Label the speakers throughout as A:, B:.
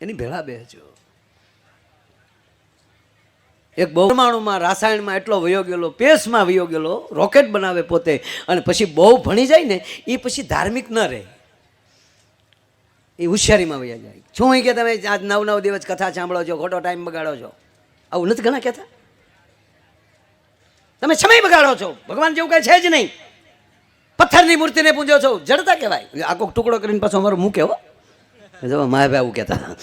A: એની ભેળા બેસજો એક બહુ પરમાણુમાં રાસાયણમાં એટલો વયો ગયેલો, પેસમાં વયો ગયેલો, રોકેટ બનાવે પોતે, અને પછી બહુ ભણી જાય ને એ પછી ધાર્મિક ન રહે. એ હોશિયારીમાં વયા જાય. શું કે તમે આજ નવ નવ દિવસ કથા સાંભળો છો, ખોટો ટાઈમ બગાડો છો? આવું નથી ઘણા કહેતા? તમે સમય બગાડો છો. ભગવાન જેવું કાંઈ છે જ નહીં. પથ્થરની મૂર્તિને પૂજો છો. જડતા કહેવાય. આખો ટુકડો કરીને પાછો અમારો મૂકે હો જો મારે ભાઈ આવું કહેતા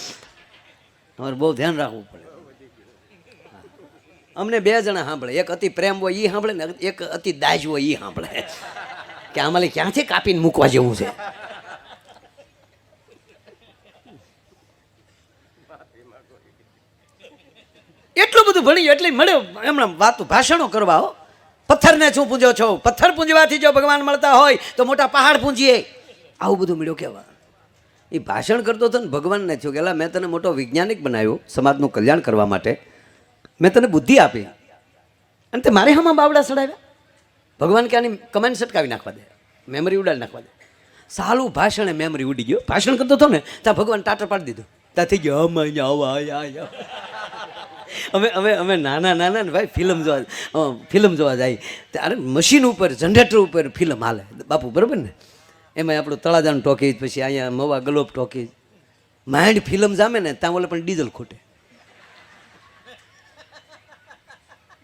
A: અમારે બહુ ધ્યાન રાખવું પડે. અમને બે જણા સાંભળે. એક અતિ પ્રેમ હોય એ સાંભળે ને એક અતિ દાજ હોય એ સાંભળે. કે આમાં ક્યાંથી કાપીને મૂકવા જેવું છે? એટલું બધું ભણ્યું એટલે મળ્યો એમણે વાતો ભાષણો કરવા હો. પથ્થરને શું પૂજો છો? પથ્થર પૂંજવાથી જો ભગવાન મળતા હોય તો મોટા પહાડ પૂંજીએ. આવું બધું મળ્યું કેવા એ ભાષણ કરતો હતો ને ભગવાનને થયું કે "એલા, મેં તને મોટો વૈજ્ઞાનિક બનાવ્યો સમાજનું કલ્યાણ કરવા માટે. મેં તને બુદ્ધિ આપી. અને તે મારે હામાં બાવડા ચડાવ્યા ભગવાન કે આની કમેન્ટ સટકાવી નાખવા દે. મેમરી ઉડાડી નાખવા દે. સાલું ભાષણે મેમરી ઉડી ગયો. ભાષણ કરતો હતો ને ત્યાં ભગવાન ટાટર પાડી દીધું. ત્યાં થઈ ગયો અહીંયા આવો અમે અમે અમે નાના નાના ને ભાઈ ફિલ્મ જોવા ફિલ્મ જોવા જાય. ત્યારે મશીન ઉપર જનરેટર ઉપર ફિલ્મ હાલે. બાપુ બરાબર ને? એમાં આપણું તળાજાનું ટોકીજ પછી અહીંયા મવા ગલોબ ટોકીજ માઇન્ડ ફિલ્મ જામે ને, ત્યાં ઓલે પણ ડીઝલ ખૂટે.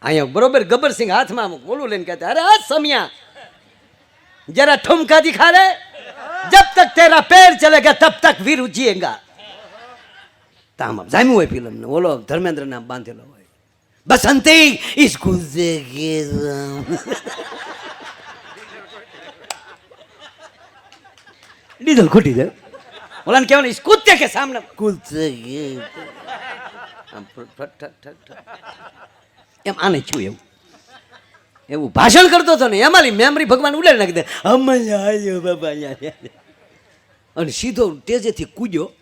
A: અહીંયા બરોબર ગબ્બરસિંહ હાથમાં આમ ઓલું લઈને કહેતા, અરે આ સમિયા, જરા ઠુમકા દિખા રે જબ તક તેરા પેર ચલેગા તબ તક વીર ઉજીએગા તામ જામ્યું હોય ફિલ્મ ને ઓલો ધર્મેન્દ્ર નામ બાંધેલો હોય. બસંતી ઇસ ગુજે કે રામ. ડીઝલ ખૂટી જાય. ઓલાને કહેવાનું કૂદતે કે સામને? કૂદતે. એમ આને છું એવું. એવું ભાષણ કરતો હતો ને એમાં મેમરી ભગવાન ઉડાડી નાખી દે. અમાય બાબા. અને સીધો તેજેથી કૂદ્યો.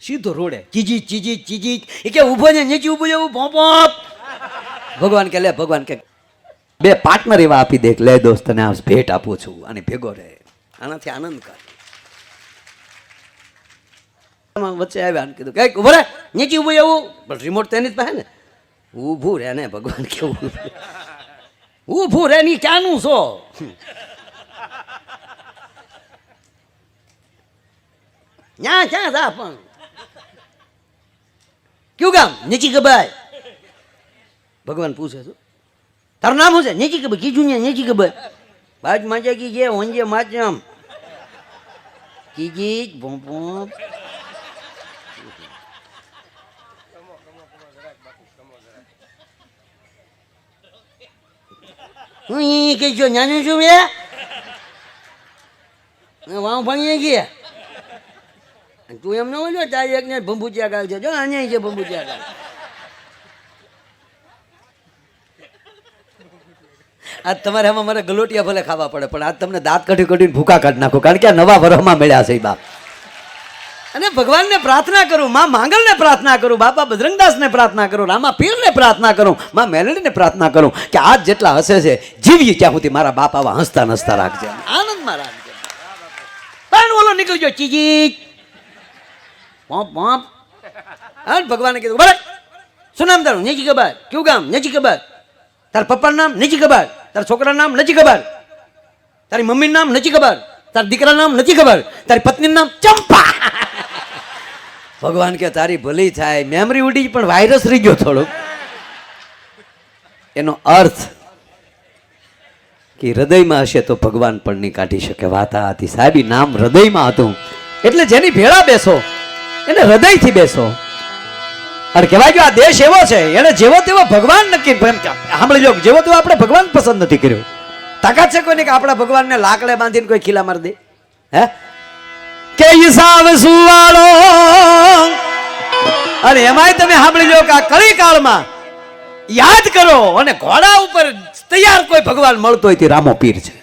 A: સીધો રોડે ચીજી ચીજી ચીજી. એ કે ઊભો ને નીચે ઊભો જવું પોપ ભગવાન કે લે ભગવાન કે. બે પાર્ટનર એવા આપી દે લે દોસ્ત તને આ ભેટ આપું છું. અને ભેગો રહે. આનાથી આનંદ કર. વચ્ચે આવ્યા ને કીધું કે ઊભો રે નીચે ઊભું એવું પણ રિમોટ તેની જ પાસે ને. ઊભું રહે ને ભગવાન કેવું ઊભું રે ની ક્યાંનું છો? ન્યા, ક્યાં જા પણ. કયું ગામ? નીચી ગબાય ભગવાન પૂછે છે, તારું નામ શું છે? નીચી ગબાય કીધું ને, નીચી ગબાય બાજ માજા કી જે, હોંજે માચમ કીજી ભોંપો. હું એ કહી છો નાનું છું બે? વાવ ભણીએ તું એમ ન ને તારી એકને ભંભુચિયા ગાળ જો અહીંયા છે ભંભુચિયા ગાળ આજ તમારે આમાં મારે ગલોટિયા ભલે ખાવા પડે, પણ આજ તમને દાંત કાઢી કાઢીને ભૂકા કાઢી નાખો, કારણ કે આ નવા વરહમાં મળ્યા છે બાપ. અને ભગવાનને પ્રાર્થના કરું માં માંગલને પ્રાર્થના કરું બાપા બજરંગદાસને પ્રાર્થના કરું રામા પીરને પ્રાર્થના કરું માં મેલડીને પ્રાર્થના કરું કે આજ જેટલા હસે છે જીવીએ ત્યાં સુધી મારા બાપ આવા હસતા હસતા રાખજે. આનંદમાં રાખજે. પણ ઓલો નીકળી ગયો ચીજી પોપ પોપ. હા ભગવાને કીધું બરાબર શું નામ તારું? નજી ખબર. કયું ગામ? નજી ખબર. તારા પપ્પાનું નામ? નીચી ખબર. તારા છોકરાનું નામ? નથી ખબર. તારી મમ્મીનું નામ? નથી ખબર. તારા દીકરાનું નામ? નથી ખબર. તારી પત્નીનું નામ? ચંપા. ભગવાન કે તારી ભલી થાય. મેમરી ઉડી પણ વાયરસ રહી ગયો થોડોક. એનો અર્થ કે હૃદયમાં હશે તો ભગવાન પણ નહીં કાઢી શકે. વાત આ હતી. સાહેબી નામ હૃદયમાં હતું. એટલે જેની ભેળા બેસો, એને હૃદયથી બેસો. અને કહેવાય કે આ દેશ એવો છે, એને જેવો તેવો ભગવાન નક્કી સાંભળી લો જેવો તેવો આપણે ભગવાન પસંદ નથી કર્યો. તાકાત છે કોઈને કે આપણા ભગવાનને લાકડે બાંધીને કોઈ ખીલા મારી દે? હે? કે હિસાબ સુવાળો. અને એમાંય તમે સાંભળી લો કે આ કળી કાળમાં યાદ કરો અને ઘોડા ઉપર તૈયાર કોઈ ભગવાન મળતો હોય તે રામો પીર છે.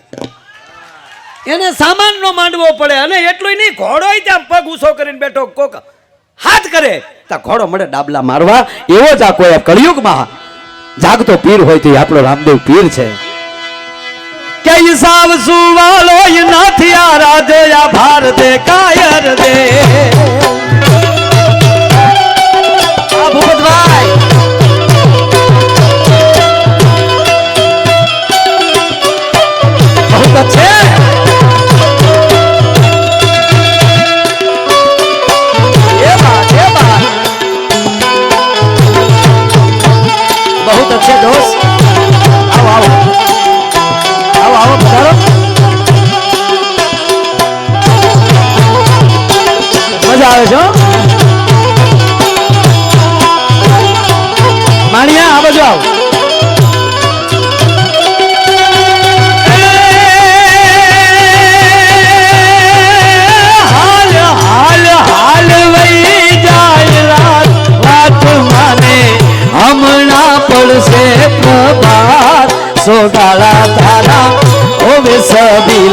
A: એને સામાન નો માંડવો પડે અને એટલું નહીં ઘોડો ત્યાં પગ ઊંચો કરીને બેઠો, કોક હાથ કરે ત્યાં ઘોડો મળે ડાબલા મારવા. એવો જ આ કોઈ કળિયુગમાં જાગતો પીર હોય તો આપણો રામદેવ પીર છે. કે
B: કઈ સાવ સુવાલો નથી આ રાજયા ભારતે કાયર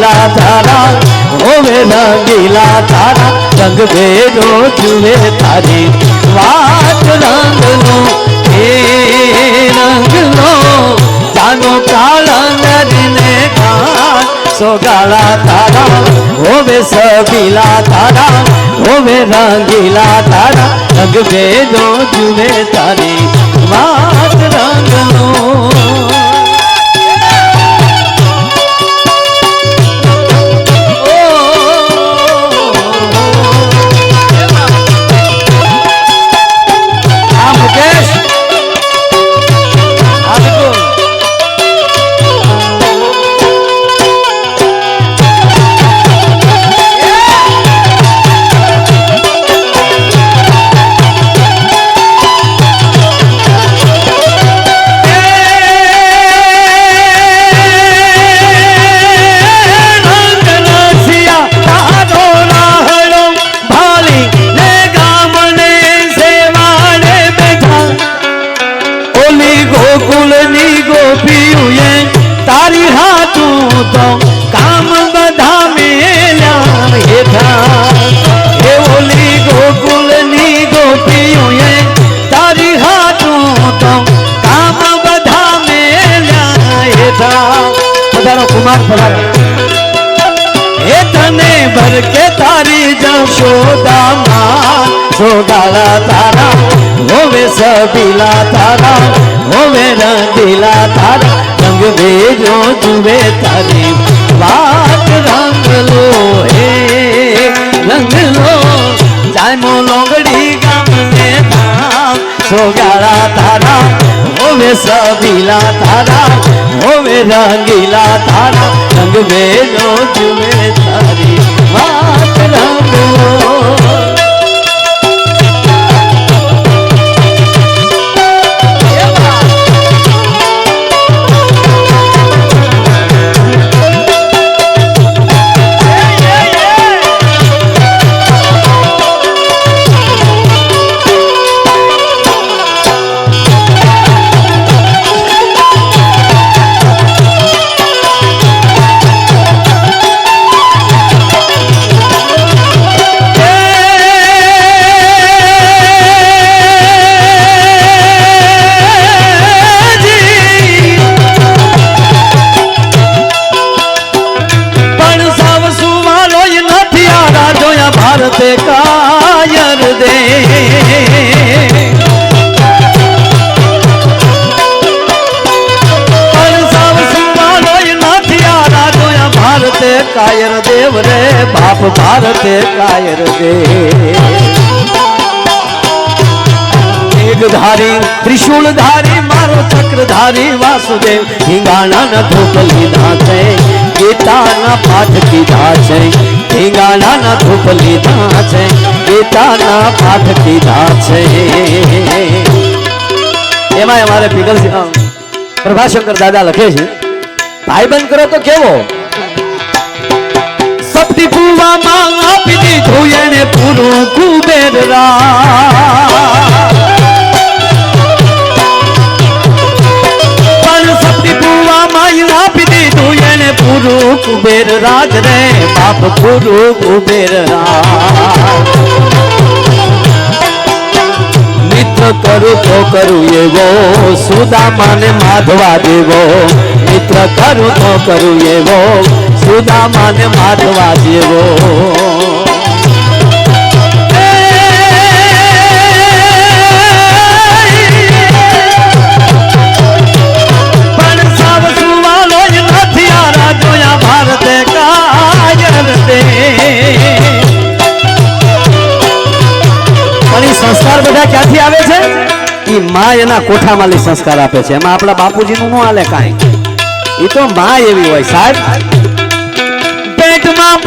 B: સબીલા તારા ઓવે ગીલા તારા, રંગ ભેદો જુએ તારી વાત રંગનો, એ રંગનો. જાનો કાળંગને કાન સોગાળા તારા, હોવે સગીલા તારા, હોવે રંગીલા તારા, રંગ ભેદો જુએ તારી વાત રંગનો.
A: પધારો કુમાર ભરાય.
B: એ તને ભર કે તારી જશોદા માં સોગાળા તારા, હોવે સબીલા તારા, હોવે રંગીલા તારા, રંગ ભેજો જુવે તારી વાત રંગલો હે રંગલો જાયમો લોંગડી ગામને ધામ સોગાળા તારા, હોવે સબીલા તારા હોવે રંગીલા તારા રંગ વેલો જુએ રાજોયા कायर રાજોયા ભારતે કાયર દેવ રે, બાપ ભારતે કાયર દે. મેઘધારી, ત્રિશુળધારી, મારો ચક્રધારી વાસુદેવ હિંગાણા ના ધોપ લીધા છે, ગીતાના પાઠ કીધા છે. હિંગાણા ધૂપ લીધા છે, ગીતાના પાઠ કીધા છે
A: એમાં અમારે પીગલ પ્રભાશંકર દાદા લખે છે ભાઈ બંધ કરો તો કેવો?
B: સપટી પૂવામાં આપી દીધું એને પૂરું કુબેર પણ પૂરું કુબેર રાજ રે બાપ ગુરુ કુબેર મિત્ર કરું તો કરું એવો, સુદામાને માધવા દેવો. મિત્ર કરું તો કરું એવો, સુદામાને માધવા જેવો એ માં એના કોઠામાં સંસ્કાર આપે છે. એમાં આપણા બાપુજીનું નું હાલે કાંઈ. એ તો માં એવી હોય, સાહેબ. પેટમાં